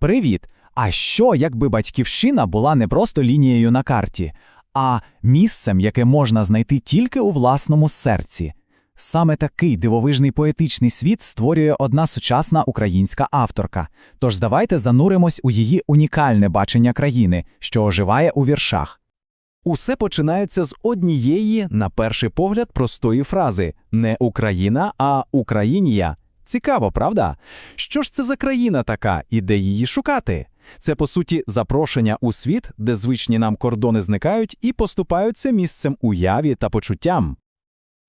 Привіт! А що, якби батьківщина була не просто лінією на карті, а місцем, яке можна знайти тільки у власному серці? Саме такий дивовижний поетичний світ створює одна сучасна українська авторка. Тож давайте зануримось у її унікальне бачення країни, що оживає у віршах. Усе починається з однієї, на перший погляд, простої фрази не Україна, а Українія. Цікаво, правда? Що ж це за країна така і де її шукати? Це, по суті, запрошення у світ, де звичні нам кордони зникають і поступаються місцем уяві та почуттям.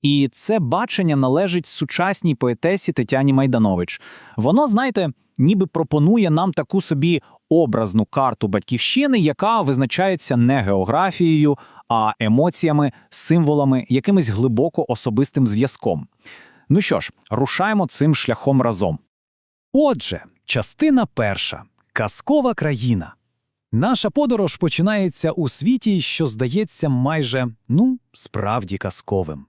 І це бачення належить сучасній поетесі Тетяні Майданович. Воно, знаєте, ніби пропонує нам таку собі образну карту батьківщини, яка визначається не географією, а емоціями, символами, якимось глибоко особистим зв'язком. Ну що ж, рушаємо цим шляхом разом. Отже, частина перша казкова країна. Наша подорож починається у світі, що здається майже, ну, справді казковим.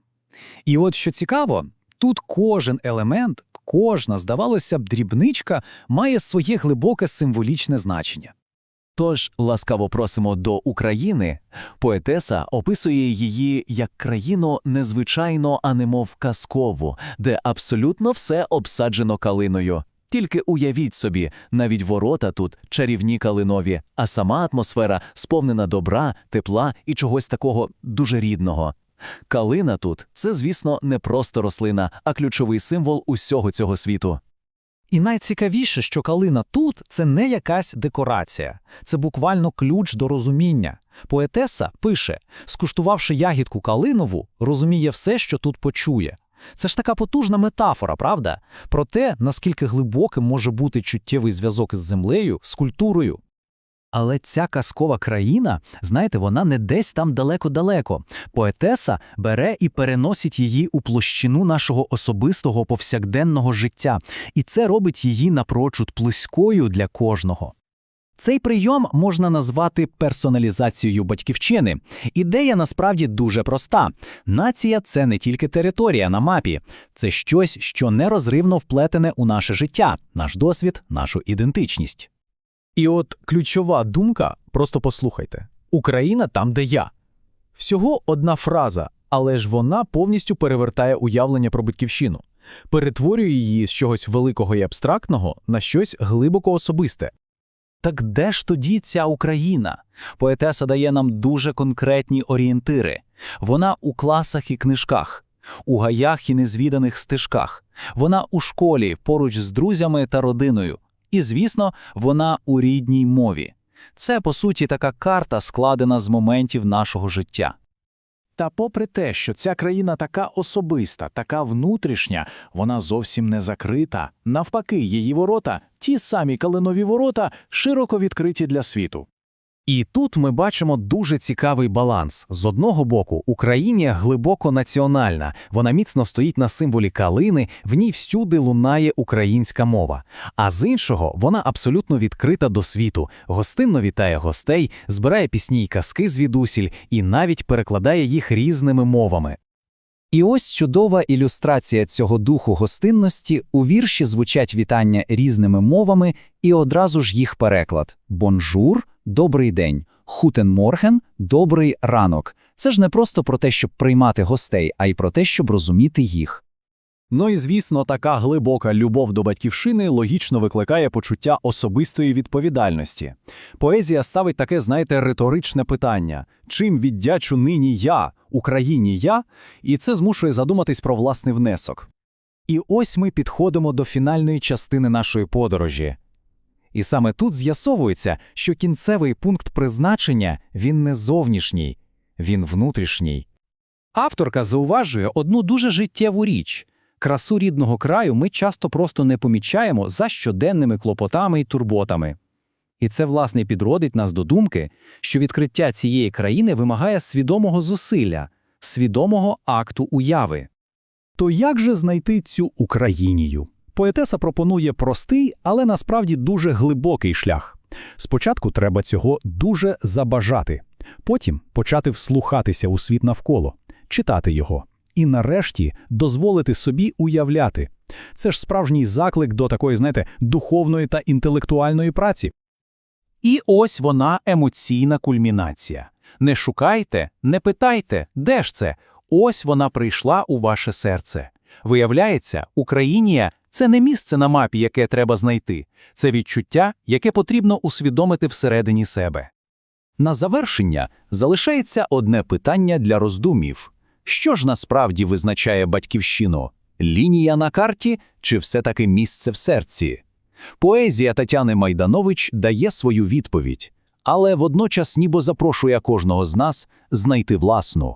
І от що цікаво, тут кожен елемент, кожна, здавалося б, дрібничка має своє глибоке символічне значення. Тож ласкаво просимо до України. Поетеса описує її як країну незвичайно, а немов казкову, де абсолютно все обсаджено калиною. Тільки уявіть собі, навіть ворота тут чарівні калинові, а сама атмосфера сповнена добра, тепла і чогось такого дуже рідного. Калина тут це, звісно, не просто рослина, а ключовий символ усього цього світу. І найцікавіше, що калина тут це не якась декорація, це буквально ключ до розуміння. Поетеса пише: скуштувавши ягідку калинову, розуміє все, що тут почує. Це ж така потужна метафора, правда? Про те, наскільки глибоким може бути чуттєвий зв'язок із землею, з культурою. Але ця казкова країна, знаєте, вона не десь там далеко-далеко. Поетеса бере і переносить її у площину нашого особистого повсякденного життя, і це робить її напрочуд близькою для кожного. Цей прийом можна назвати персоналізацією батьківщини. Ідея насправді дуже проста. Нація це не тільки територія на мапі, це щось, що нерозривно вплетене у наше життя, наш досвід, нашу ідентичність. І от ключова думка, просто послухайте: Україна там, де я. Всього одна фраза, але ж вона повністю перевертає уявлення про батьківщину, перетворює її з чогось великого і абстрактного на щось глибоко особисте. Так де ж тоді ця Україна? Поетеса дає нам дуже конкретні орієнтири. Вона у класах і книжках, у гаях і незвіданих стежках. Вона у школі поруч з друзями та родиною. І, звісно, вона у рідній мові. Це, по суті, така карта, складена з моментів нашого життя. Та попри те, що ця країна така особиста, така внутрішня, вона зовсім не закрита. Навпаки, її ворота, ті самі калинові ворота, широко відкриті для світу. І тут ми бачимо дуже цікавий баланс. З одного боку, Україна глибоко національна, вона міцно стоїть на символі калини, в ній всюди лунає українська мова. А з іншого, вона абсолютно відкрита до світу, гостинно вітає гостей, збирає пісні й казки звідусіль і навіть перекладає їх різними мовами. І ось чудова ілюстрація цього духу гостинності у вірші звучать вітання різними мовами і одразу ж їх переклад: бонжур, добрий день, хутен морген, добрий ранок. Це ж не просто про те, щоб приймати гостей, а й про те, щоб розуміти їх. Ну і звісно, така глибока любов до батьківщини логічно викликає почуття особистої відповідальності. Поезія ставить таке, знаєте, риторичне питання: чим віддячу нині я, Україні я, і це змушує задуматись про власний внесок. І ось ми підходимо до фінальної частини нашої подорожі. І саме тут з'ясовується, що кінцевий пункт призначення він не зовнішній, він внутрішній. Авторка зауважує одну дуже життєву річ. Красу рідного краю ми часто просто не помічаємо за щоденними клопотами і турботами. І це, власне, підродить нас до думки, що відкриття цієї країни вимагає свідомого зусилля, свідомого акту уяви. То як же знайти цю Українію? Поетеса пропонує простий, але насправді дуже глибокий шлях. Спочатку треба цього дуже забажати, потім почати вслухатися у світ навколо, читати його, і нарешті дозволити собі уявляти. Це ж справжній заклик до такої, знаєте, духовної та інтелектуальної праці. І ось вона емоційна кульмінація. Не шукайте, не питайте, де ж це? Ось вона прийшла у ваше серце. Виявляється, Українія – це не місце на мапі, яке треба знайти. Це відчуття, яке потрібно усвідомити всередині себе. На завершення залишається одне питання для роздумів. Що ж насправді визначає батьківщину? Лінія на карті чи все-таки місце в серці? Поезія Тетяни Майданович дає свою відповідь, але водночас ніби запрошує кожного з нас знайти власну.